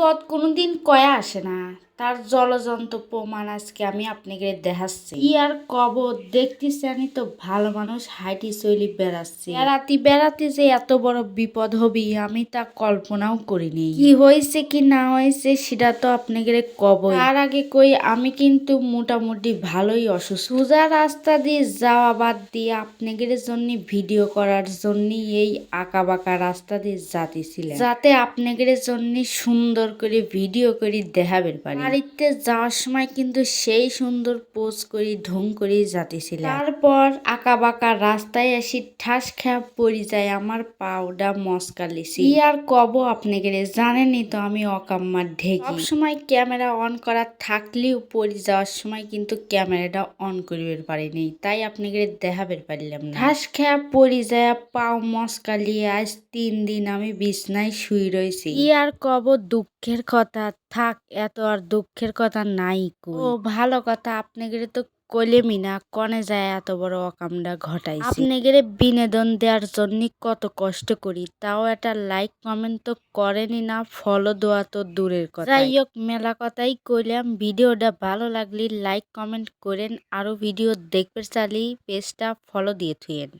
বিপদ কোনোদিন কয়া আসে না। তার জলজন্ত প্রমাণ আজকে আমি আপনাকে দেখাচ্ছি। কি আর কব দেখতেছেনই তো ভালো মানুষ হাইটি চলি বেড়াচ্ছে। বেড়াতে বেড়াতে যে এত বড় বিপদ হবি আমি তা কল্পনাও করিনি কি হয়েছে কি না হয়েছে সেটা তো আপনাকে কব তার আগে কই আমি কিন্তু মোটামুটি ভালোই অসুস্থ। সোজা রাস্তা দিয়ে যাওয়া বাদ দিয়ে আপনাদের জন্য ভিডিও করার জন্য এই আঁকা বাঁকা রাস্তা দিয়ে যাতেছিলাম। যাতে আপনাদের জন্য সুন্দর করে ভিডিও করে দেখাবেন পারি। বাড়িতে যাওয়ার সময় কিন্তু সেই সুন্দর পোজ করি ঢং করে যাতেছিলাম তারপর আঁকা বাঁকা রাস্তায় আসি ঠাস খেয়া পড়ে যায় আমার পাউডা মস্কালিছি। কি আর কব আপনাকে জানেনই তো আমি অকাম্মার ঢেকি। সময় ক্যামেরা অন করা থাকলেও পড়ে যাওয়ার সময় কিন্তু ক্যামেরাটা অন করিবে পারিনি তাই আপনাকে দেখাবের পারলাম না। ঠাস খেয়া পড়ে যায় পাও মস্কালি আজ তিন দিন আমি বিছনায় শুই রয়েছি কি আর কব দুঃখের কথা থাক এত আর দুঃখের কথা নাই কো ও ভালো কথা। আপনাকে তো কলেমি না কনে যায় এত বড় অকামটা ঘটাইছি। আপনাদের বিনোদন দেওয়ার জন্য কত কষ্ট করি তাও একটা লাইক কমেন্ট তো করেনি না ফলো দেওয়া তো দূরের কথা যাই হোক মেলা কথাই কইলাম। ভিডিওটা ভালো লাগলে লাইক কমেন্ট করেন। আরও ভিডিও দেখতে চাইলেই পেজটা ফলো দিয়ে থুয়েন